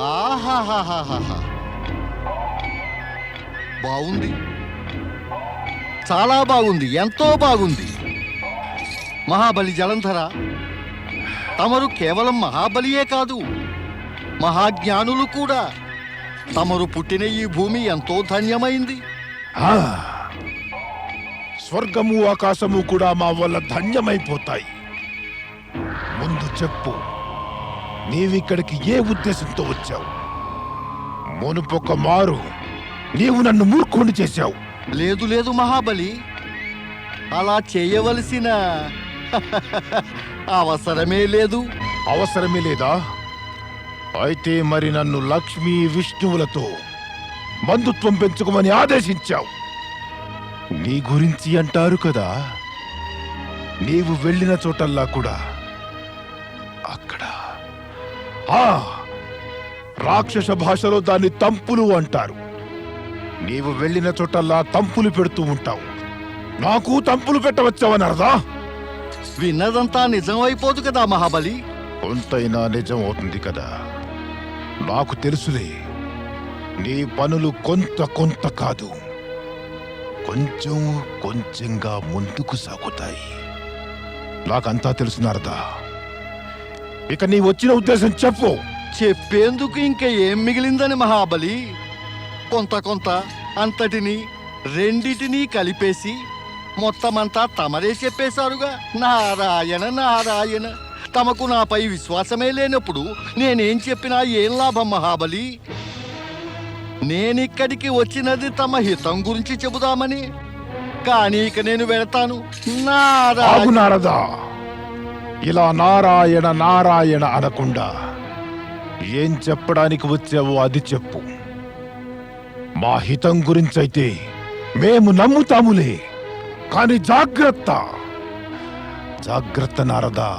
ఆహాహాహాహా. బాగుంది. చాలా బాగుంది. ఎంతో బాగుంది. మహాబలి జలంధర. తమరు కేవలం మహాబలియే కాదు మహాజ్ఞానులు కూడా. తమరు పుట్టిన ఈ భూమి ఎంతో ధన్యమైంది. స్వర్గము ఆకాశము కూడా మా వల్ల ధన్యమైపోతాయి. ముందు చెప్పు. నీవిక్కడికి ఏ ఉద్దేశంతో వచ్చావు? మునుపొక మారు. నీవు నన్ను మూర్ఖుని చేశావు. లేదు లేదు మహాబలి. అలా చేయవలసిన అవసరమే లేదు. అవసరమే లేదా? అయితే మరి నన్ను లక్ష్మీ విష్ణువులతో బంధుత్వం పెంచుకోమని ఆదేశించావు. నీ గురించి అంటారు కదా? నీవు వెళ్ళిన చోటల్లా కూడా రాక్షస భాషలో దాన్ని తంపులు అంటారు. నీవు వెళ్ళిన చోటల్లా తంపులు పెడుతూ ఉంటావు. నాకు తంపులు పెట్టవచ్చావని అర్థా విన్నదంతా నిజమైపోదు కదా మహాబలి. కొంతైనా నిజం అవుతుంది కదా. నాకు తెలుసులే నీ పనులు కొంత కొంత కాదు. కొంచెం కొంచెంగా ముందుకు సాగుతాయి. నాకంతా తెలుసు నారదా? ఇక నీ వచ్చిన ఉద్దేశం చెప్పు. చెప్పేందుకు ఇంకా ఏం మిగిలిందని మహాబలి? కొంత కొంత అంతటిని రెండిటినీ కలిపేసి మొత్తమంతా తమరే చెప్పేశారుగా. నారాయణ నారాయణ తమకు నాపై విశ్వాసమే లేనప్పుడు నేనేం చెప్పినా ఏం లాభం మహాబలి? నేనిక్కడికి వచ్చినది తమ హితం గురించి చెబుదామని. కానీ ఇక నేను వెళతాను. నారాయణ. నారదా. ఇలా నారాయణ నారాయణ అనకుండా ఏం చెప్పడానికి వచ్చావో అది చెప్పు. మా హితం గురించైతే మేము నమ్ముతాములే. కాని జాగ్రత్త. జాగ్రత్త నారదా.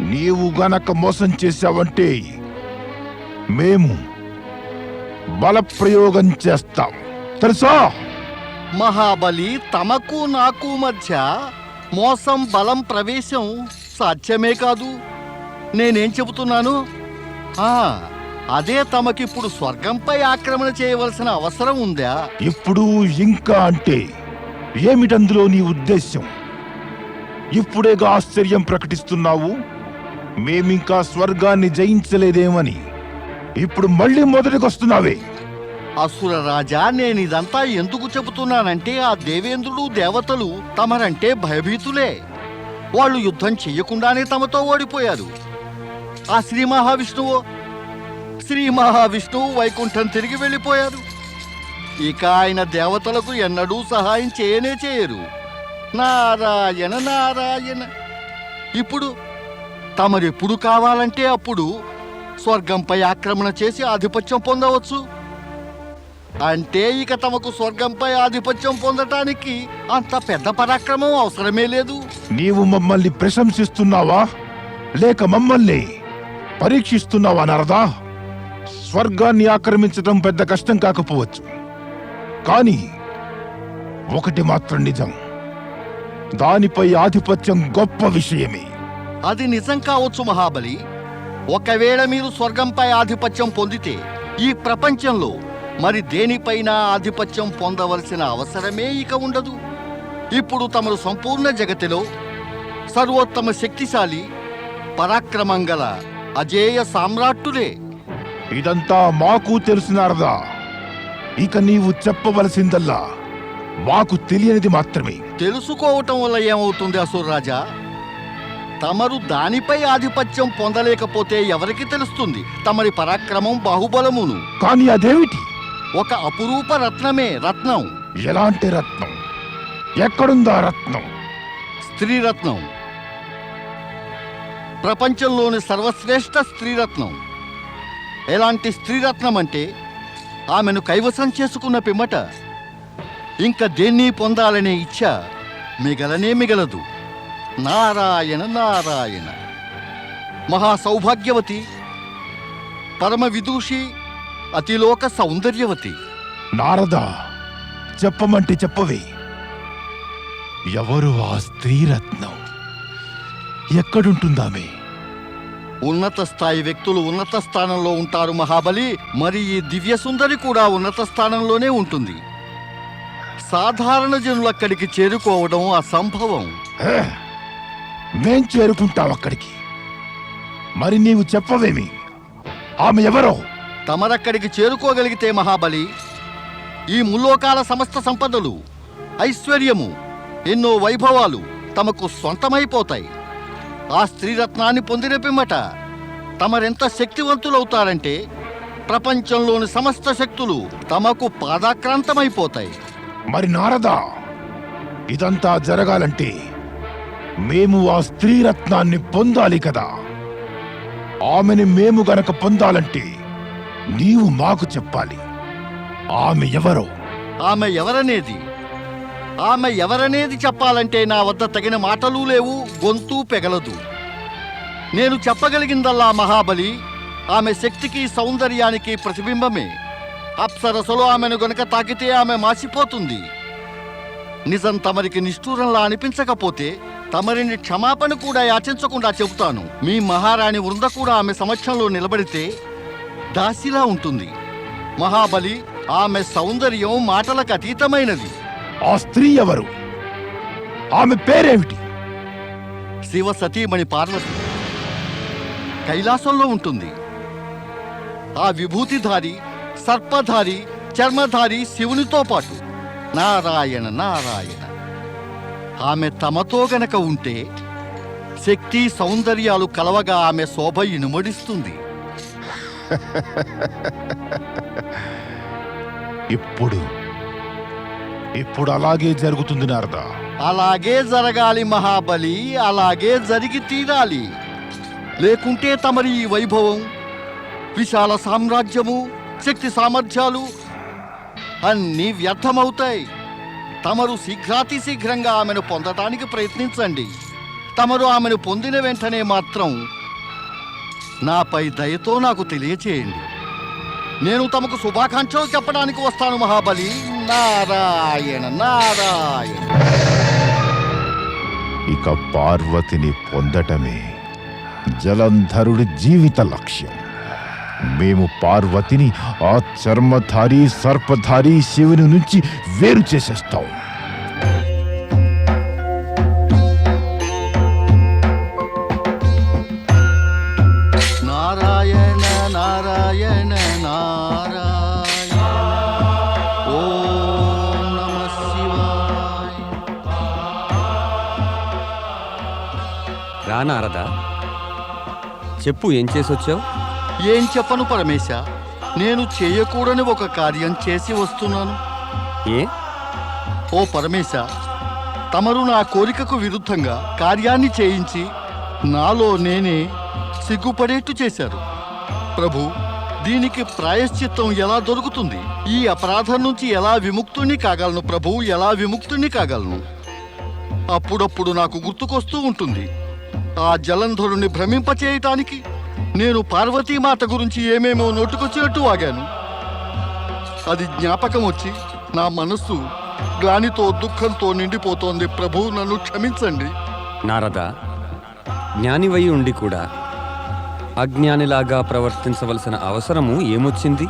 నీవు గనక మోసం చేశావంటే మేము బలప్రయోగం చేస్తాం. తెలుసా? మహాబలి తమకు నాకు మధ్య మోసం బలం ప్రవేశం సాధ్యమే కాదు. నేనేం చెబుతున్నాను? ఆ, అదే తమకిప్పుడు స్వర్గంపై ఆక్రమణ చేయవలసిన అవసరం ఉందా? ఇప్పుడు ఇంకా అంటే ఏమిటందులో నీ ఉద్దేశ్యం? ఇప్పుడేగా ఆశ్చర్యం ప్రకటిస్తున్నావు? మేమింకా స్వర్గాన్ని జయించలేదేమని. ఇప్పుడు మళ్ళీ మొదటికొస్తున్నావే. అసుర రాజా నేను ఇదంతా ఎందుకు చెబుతున్నానంటే ఆ దేవేంద్రుడు దేవతలు తమరంటే భయభీతులే. వాళ్ళు యుద్ధం చెయ్యకుండానే తమతో ఓడిపోయారు. ఆ శ్రీ మహావిష్ణువు శ్రీ మహావిష్ణువు వైకుంఠం తిరిగి వెళ్ళిపోయారు. ఇక ఆయన దేవతలకు ఎన్నడూ సహాయం చేయనే చేయరు. నారాయణ నారాయణ. ఇప్పుడు తమరెప్పుడు కావాలంటే అప్పుడు స్వర్గంపై ఆక్రమణ చేసి ఆధిపత్యం పొందవచ్చు. అంటే ఇక తమకు స్వర్గంపై ఆధిపత్యం పొందటానికి అంత పెద్ద పరాక్రమం అవసరమే లేదు. నీవు మమ్మల్ని ప్రశంసిస్తున్నావా? లేక మమ్మల్ని పరీక్షిస్తున్నావా నరదా? స్వర్గాన్ని ఆక్రమించడం పెద్ద కష్టం కాకపోవచ్చు. కానీ ఒకటి మాత్రం నిజం. దానిపై ఆధిపత్యం గొప్ప విషయమే. అది నిజం కావచ్చు మహాబలి. ఒకవేళ మీరు స్వర్గంపై ఆధిపత్యం పొందితే ఈ ప్రపంచంలో మరి దేనిపైన ఆధిపత్యం పొందవలసిన అవసరమే ఇక ఉండదు. ఇప్పుడు తమరు సంపూర్ణ జగతిలో సర్వోత్తమ శక్తిశాలి పరాక్రమం గల అజేయ సామ్రాట్టులే. ఇదంతా మాకు తెలిసినారదా? ఇక నీవు చెప్పవలసిందల్లా మాకు తెలియనిది మాత్రమే. తెలుసుకోవటం వల్ల ఏమవుతుంది అసురరాజా తమరు దానిపై ఆధిపత్యం పొందలేకపోతే ఎవరికి తెలుస్తుంది? తమరి పరాక్రమం బాహుబలమును. కానీ అదేమిటి? ఒక అపురూప రత్నమే రత్నం. ఎలాంటి రత్నం? ఎక్కడుందా రత్నం? స్త్రీ రత్నం. ప్రపంచంలోని సర్వశ్రేష్ఠ స్త్రీరత్నం ఎలాంటి స్త్రీరత్నం అంటే ఆమెను కైవసం చేసుకున్న పిమ్మట ఇంకా దేన్ని పొందాలనే ఇచ్చ మిగలనే మిగలదు. నారాయణ నారాయణ. మహా సౌభాగ్యవతి పరమ విదూషి అతిలోక సౌందర్యవతి. నారదా చెప్పమంటే చెప్పవే. ఎవరు ఆ స్త్రీరత్నం? ఎక్కడుంటుందామే? ఉన్నత స్థాయి వ్యక్తులు ఉన్నత స్థానంలో ఉంటారు మహాబలి మరి ఈ దివ్య సుందరి కూడా ఉన్నత స్థానంలోనే ఉంటుంది. సాధారణ జనులక్కడికి చేరుకోవడం అసంభవం. మేం చేరుకుంటాం అక్కడికి. మరి నీవు చెప్పవేమి? ఆమె ఎవరో? తమరక్కడికి చేరుకోగలిగితే మహాబలి ఈ ముల్లోకాల సమస్త సంపదలు ఐశ్వర్యము ఎన్నో వైభవాలు తమకు సొంతమైపోతాయి ఆ స్త్రీరత్నాన్ని పొందిన పిమ్మట తమరెంత శక్తివంతులవుతారంటే ప్రపంచంలోని సమస్త శక్తులు తమకు పాదాక్రాంతమైపోతాయి. మరి నారదా ఇదంతా జరగాలంటే మేము ఆ స్త్రీరత్నాన్ని పొందాలి కదా. ఆమెని మేము గనక పొందాలంటే నీవు మాకు చెప్పాలి. ఆమె ఎవరో? ఆమె ఎవరనేది? ఆమె ఎవరనేది చెప్పాలంటే నా వద్ద తగిన మాటలు లేవు గొంతు పెగలదు. నేను చెప్పగలిగిందల్లా మహాబలి ఆమె శక్తికి సౌందర్యానికి ప్రతిబింబమే. అప్సరసలో ఆమెను గనుక తాకితే ఆమె మాసిపోతుంది. నిజం తమరికి నిష్ఠూరంలా అనిపించకపోతే తమరిని క్షమాపణ కూడా యాచించకుండా చెబుతాను. మీ మహారాణి వృంద కూడా ఆమె సమక్షంలో నిలబడితే దాసిలా ఉంటుంది. మహాబలి ఆమె సౌందర్యం మాటలకు అతీతమైనది ఆ స్త్రీ ఎవరు? ఆమె పేరేమిటి? శివ సతీమణి పార్వతి. కైలాసంలో ఉంటుంది. ఆ విభూతిధారి సర్పధారి చర్మధారి శివునితో పాటు. నారాయణ నారాయణ. ఆమె తమతో గనక ఉంటే శక్తి సౌందర్యాలు కలవగా ఆమె శోభ ఇనుమడిస్తుంది. ఇప్పుడు ఇప్పుడు అలాగే జరుగుతుంది నారద? అలాగే జరగాలి మహాబలి అలాగే జరిగి తీరాలి. లేకుంటే తమరి ఈ వైభవం విశాల సామ్రాజ్యము శక్తి సామర్థ్యాలు అన్నీ వ్యర్థమవుతాయి. తమరు శీఘ్రాతి శీఘ్రంగా ఆమెను పొందటానికి ప్రయత్నించండి. తమరు ఆమెను పొందిన వెంటనే మాత్రం నాపై దయతో నాకు తెలియచేయండి. నేను తమకు శుభాకాంక్షలు చెప్పడానికి వస్తాను మహాబలి. నారాయణ నారాయణ. ఇక పార్వతిని పొందటమే జలంధరుడి జీవిత లక్ష్యం. మేము పార్వతిని ఆ చర్మధారి సర్పధారి శివుని నుంచి వేరు చేసేస్తాం. నారదా? చెప్పు ఏం చేసొచ్చావు? ఏం చెప్పను పరమేశ. నేను చేయకూడని ఒక కార్యం చేసి వస్తున్నాను. ఏ? ఓ పరమేశ తమరు నా కోరికకు విరుద్ధంగా కార్యాన్ని చేయించి నాలో నేనే సిగ్గుపడేట్టు చేశారు. ప్రభు దీనికి ప్రాయశ్చిత్తం ఎలా దొరుకుతుంది? ఈ అపరాధం నుంచి ఎలా విముక్తుని కాగలను? ప్రభు ఎలా విముక్తుని కాగలను? అప్పుడప్పుడు నాకు గుర్తుకొస్తూ ఉంటుంది. ఆ జలంధరుణ్ణి భ్రమింపచేయటానికి నేను పార్వతీమాత గురించి ఏమేమో నోటుకొచ్చినట్టు వాగాను అది జ్ఞాపకం వచ్చి నా మనస్సు గ్లానితో దుఃఖంతో నిండిపోతోంది. ప్రభు నన్ను క్షమించండి. నారద జ్ఞానివై ఉండి కూడా అజ్ఞానిలాగా ప్రవర్తించవలసిన అవసరము ఏమొచ్చింది?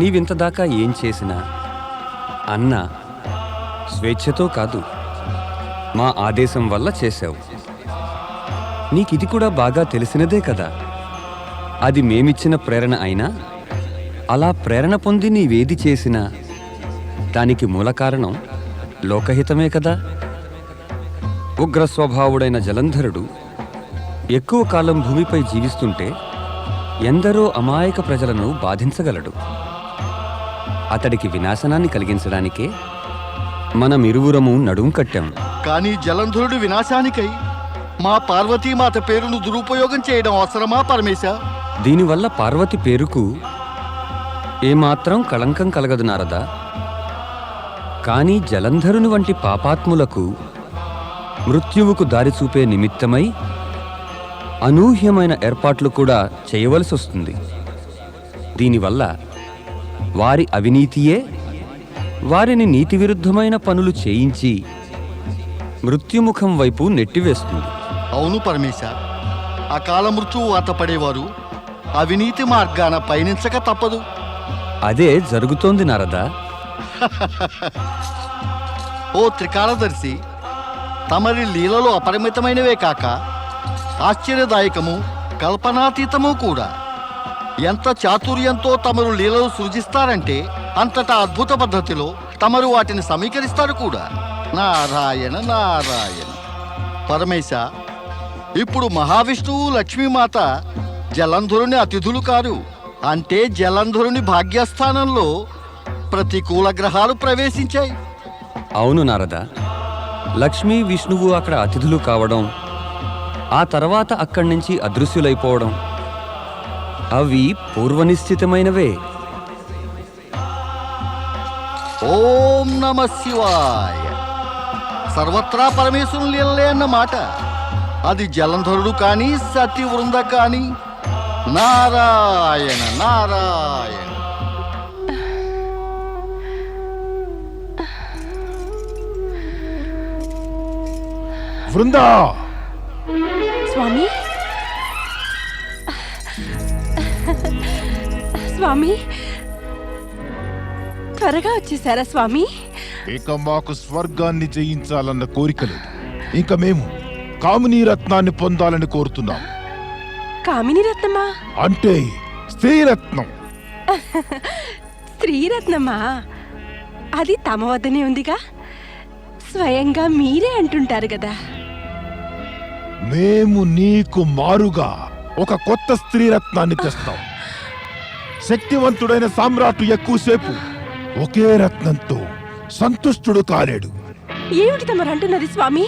నీవింతదాకా ఏం చేసినా అన్న స్వేచ్ఛతో కాదు మా ఆదేశం వల్ల చేశావు. నీకిది కూడా బాగా తెలిసినదే కదా. అది మేమిచ్చిన ప్రేరణ అయినా అలా ప్రేరణ పొంది నీవేది చేసినా దానికి మూల కారణం లోకహితమే కదా. ఉగ్ర స్వభావుడైన జలంధరుడు ఎక్కువ కాలం భూమిపై జీవిస్తుంటే ఎందరో అమాయక ప్రజలను బాధించగలడు. అతడికి వినాశనాన్ని కలిగించడానికే మనమిరువురము నడుం కట్టాం. కానీ జలంధరుడు వినాశానికై మా పార్వతీమాత పేరును దురుపయోగం చేయడం అవసరమా పరమేశ? దీనివల్ల పార్వతి పేరుకు ఏమాత్రం కళంకం కలగదు నారదా. కానీ జలంధరుని వంటి పాపాత్ములకు మృత్యువుకు దారి చూపే నిమిత్తమై అనూహ్యమైన ఏర్పాట్లు కూడా చేయవలసి వస్తుంది. దీనివల్ల వారి అవినీతియే వారిని నీతి విరుద్ధమైన పనులు చేయించి మృత్యుముఖం వైపు నెట్టివేస్తుంది. అవును పరమేశ అకాల మృత్యువు వాత పడేవారు. అవినీతి మార్గాన పయనించక తప్పదు. అదే జరుగుతోంది నారద. ఓ త్రికాలదర్శి తమరి లీలలు అపరిమితమైనవే కాక ఆశ్చర్యదాయకము కల్పనాతీతము కూడా. ఎంత చాతుర్యంతో తమరు లీలలు సృజిస్తారంటే అంతటా అద్భుత పద్ధతిలో తమరు వాటిని సమీకరిస్తారు కూడా. నారాయణ నారాయణ. పరమేశ ఇప్పుడు మహావిష్ణువు లక్ష్మీమాత జలంధరుని అతిథులు కారు. అంటే జలంధరుని భాగ్యస్థానంలో ప్రతికూల గ్రహాలు ప్రవేశించాయి. అవును నారద. లక్ష్మీ విష్ణువు అక్కడ అతిథులు కావడం ఆ తర్వాత అక్కడి నుంచి అదృశ్యులైపోవడం అవి పూర్వనిశ్చితమైనవే. ఓం నమ శివాయ. సర్వత్రా పరమేశ్వరుని లీలలే అన్నమాట. అది జలంధరుడు కానీ సతి వృంద కానీ. నారాయణ నారాయణ. బృందా స్వామి? స్వామి? త్వరగా వచ్చేసారా స్వామి? ఇక మాకు స్వర్గాన్ని జయించాలన్న కోరిక లేదు. ఇక మేము కామినీ రత్నాన్ని పొందాలని కోరుతున్నాం. కామిని రత్నమా అంటే స్త్రీరత్నం. స్త్రీరత్నమా? అది తమ వద్దనే ఉందిగా? స్వయంగా మీరే అంటుంటారు కదా. మేము నీకు మారుగా ఒక కొత్త స్త్రీరత్నాన్ని తెస్తాం. శక్తివంతుడైన సామ్రాటు ఎక్కువసేపు ఒకే రత్నంతో సంతుష్టుడు కాలేడు. ఏమిటి తమరు అంటున్నది స్వామి?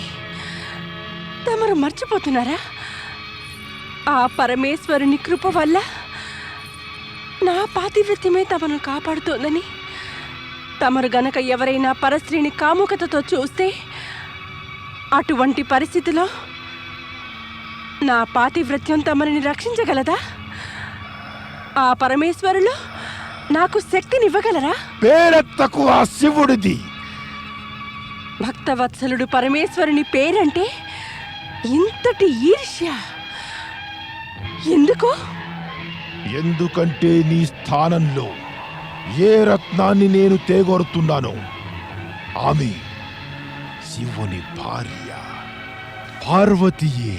తమరు మర్చిపోతున్నారా? ఆ పరమేశ్వరుని కృప వల్ల నా పాతివ్రత్యమే తమను కాపాడుతోందని. తమరు గనక ఎవరైనా పరస్త్రీని కాముకతతో చూస్తే అటువంటి పరిస్థితిలో నా పాతివ్రత్యం తమరిని రక్షించగలదా? ఆ పరమేశ్వరులు నాకు శక్తినివ్వగలరా? పేరెత్తకు ఆ శివుడిది. భక్తవత్సలుడు పరమేశ్వరుని పేరంటే ఇంతటి ఈర్ష్య. ఎందుకు? ఎందుకంటే నీ స్థానంలో ఏ రత్నాన్ని నేను తేగొరుతున్నానో ఆమె శివుని భార్య పార్వతీయే.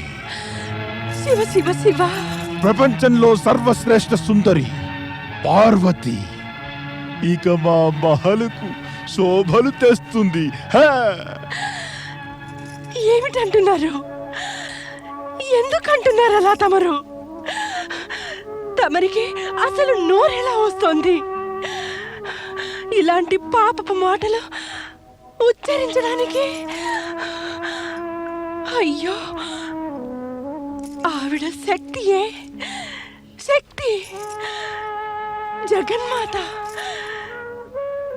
శివ శివ శివ. ప్రపంచంలో సర్వశ్రేష్ఠ సుందరి పార్వతి. ఇక మా మహలకు శోభలు తెస్తుంది. హే! ఎందుకు ఎందుకంటున్నారు అలా తమరు? తమరికి అసలు నోరెలా వస్తోంది? ఇలాంటి పాపపు మాటలు ఉచ్చరించడానికి అయ్యో! ఆవిడ శక్తియే శక్తి! జగన్మాత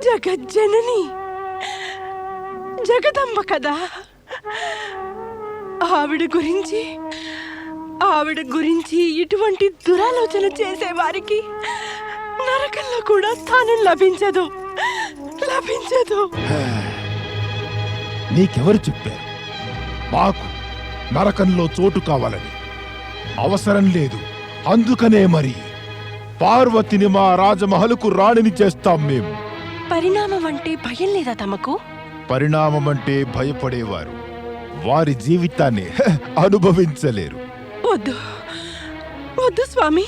జగజ్జనని జగదంబ కదా! ఆవిడ గురించి ఆవిడ గురించి ఇటువంటి దురాలోచన చేసే వారికి నరకంలో కూడా స్థానం లభించదు. లభించదు. నీకెవరు చెప్పారు? మాకు నరకంలో చోటు కావాలని అవసరం లేదు. అందుకనే మరి పార్వతిని మా రాజమహలుకు రాణిని చేస్తాం మేము పరిణామం అంటే భయం లేదా తమకు? పరిణామం అంటే భయపడేవారు. వారి జీవితాన్ని అనుభవించలేరు. వద్దు. వద్దు స్వామి.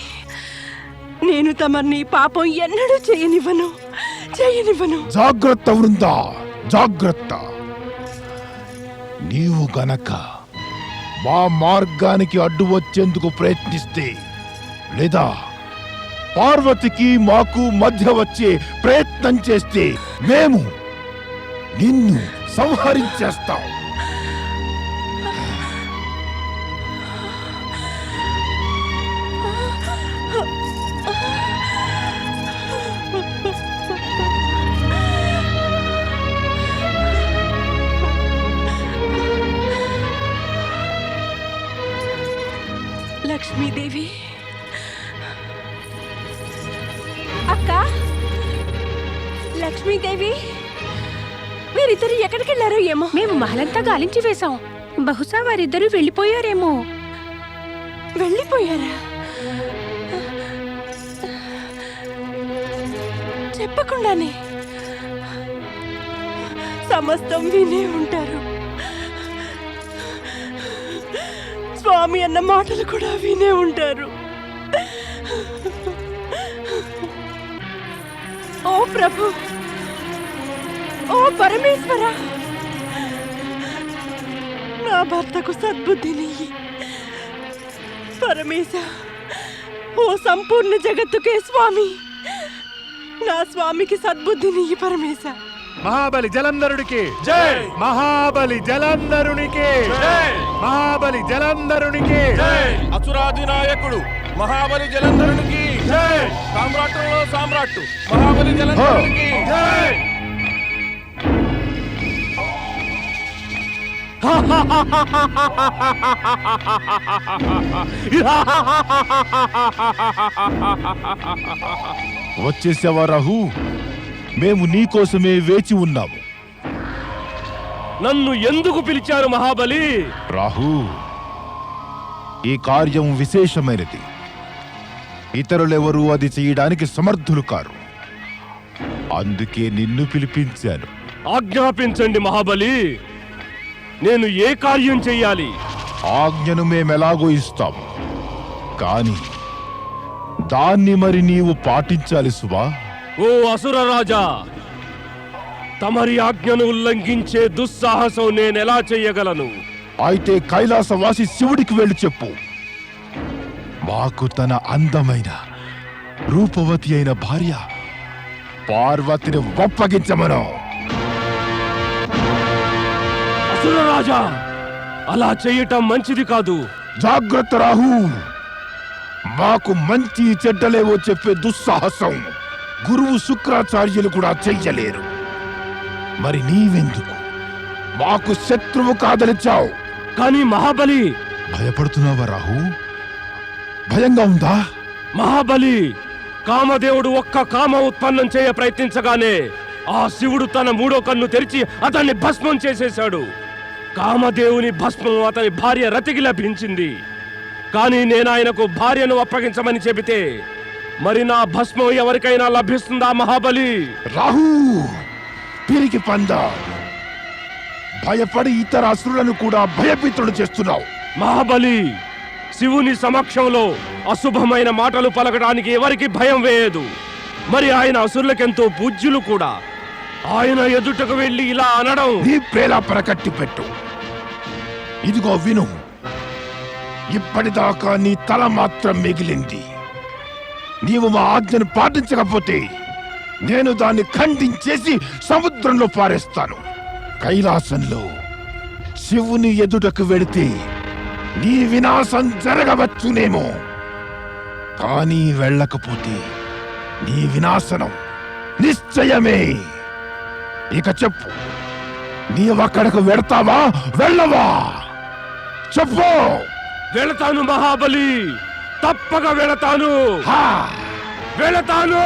నేను తమర్ని పాపం ఎన్నడూ చేయనివ్వను. చేయనివ్వను. జాగ్రత్త వృందా జాగ్రత్త. నీవు గనక మా మార్గానికి అడ్డు వచ్చేందుకు ప్రయత్నిస్తే లేదా పార్వతికి మాకు మధ్య వచ్చే ప్రయత్నం చేస్తే మేము నిన్ను సంహరించేస్తాం. మహలంతా గాలించి వేశాం. బహుశా వారిద్దరూ వెళ్ళిపోయారేమో. వెళ్ళిపోయారా? చెప్పకుండానే. సమస్తం వినే ఉంటారు. స్వామి అన్న మాటలు కూడా వినే ఉంటారు. ఓ ప్రభు! ఓ పరమేశ్వరా! నా భర్తకు సద్బుద్ధినియ్యి పరమేశ ఓ సంపూర్ణ జగత్తుకే స్వామి. నా స్వామికి సద్బుద్ధినియ్యి పరమేశ. మహాబలి జలంధరుడికి. జై! మహాబలి జలంధరునికి. జై! మహాబలి జలంధరునికి. జై! అసురాధినాయకుడు మహాబలి జలంధరునికి. జై! సామ్రాట్టులో సామ్రాట్టు మహాబలి జలంధరునికి. జై! వచ్చేసావా రాహు మేము నీకోసమే వేచి ఉన్నాము. నన్ను ఎందుకు పిలిచారు మహాబలి? రాహు ఈ కార్యం విశేషమైనది. ఇతరులెవరూ అది చేయడానికి సమర్థులు కారు. అందుకే నిన్ను పిలిపించాను. ఆజ్ఞాపించండి మహాబలి. నేను ఏ కార్యం చెయ్యాలి ఆజ్ఞను మేమెలాగో ఇస్తాము కాని దాన్ని మరి నీవు పాటించాలి సుమా ఓ అసుర రాజా తమరి ఆజ్ఞను ఉల్లంఘించే దుస్సాహసం నేనెలా చెయ్యగలను అయితే కైలాసవాసి శివుడికి వెళ్ళి చెప్పు. మాకు తన అందమైన రూపవతి అయిన భార్య పార్వతిని ఒప్పగించమను. అసుర రాజా అలా చెయ్యటం మంచిది కాదు. జాగ్రత్త రాహు. మాకు మంచి చెడ్డలేవో చెప్పే దుస్సాహసం. గురువు శుక్రాచార్యులు కూడా చెయ్యలేరు. మరి నీవెందుకు? మాకు శత్రువు కాదలిచావు. కానీ మహాబలి! భయపడుతున్నావా రాహు? భయంగా ఉందా? మహాబలి! కామదేవుడు ఒక్క కామ ఉత్పన్నం చేయ ప్రయత్నించగానే ఆ శివుడు తన మూడో కన్ను తెరిచి అతన్ని భస్మం చేసేశాడు. కామదేవుని భస్మం అతని భార్య రతికి లభించింది కానీ నేను ఆయనకు భార్యను అప్పగించమని చెబితే మరి నా భస్మం ఎవరికైనా లభిస్తుందా మహాబలి? రాహు పిరికి పంద. భయపడి ఇతర అసురులను కూడా భయభీతులు చేస్తున్నావు. మహాబలి శివుని సమక్షంలో అశుభమైన మాటలు పలకడానికి ఎవరికి భయం వేయదు. మరి ఆయన అసురులకెంతో పూజ్యులు కూడా. ఆయన ఎదుటకు వెళ్ళి ఇలా అనడం. నీ పేలా పరకట్టి పెట్టు. ఇదిగో విను. ఇప్పటిదాకా నీ తల మాత్రం మిగిలింది. నీవు మా ఆజ్ఞను పాటించకపోతే నేను దాన్ని ఖండించేసి సముద్రంలో పారేస్తాను. కైలాసంలో శివుని ఎదుటకు వెడితే నీ వినాశం జరగవచ్చునేమో. కానీ వెళ్ళకపోతే నీ వినాశనం నిశ్చయమే. ఇక చెప్పు. నీవక్కడకు వెడతావా? వెళ్ళవా? చెప్పు. వెళతాను మహాబలి. తప్పక వెళతాను. హా! వెళతాను.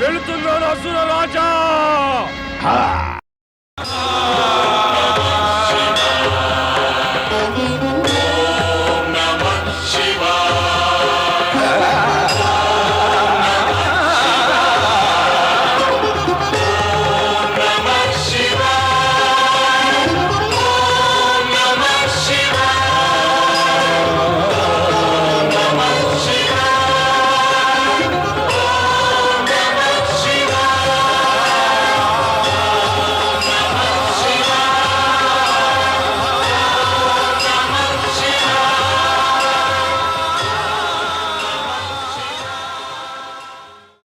వెళుతున్నాను అసుర రాజా. హా!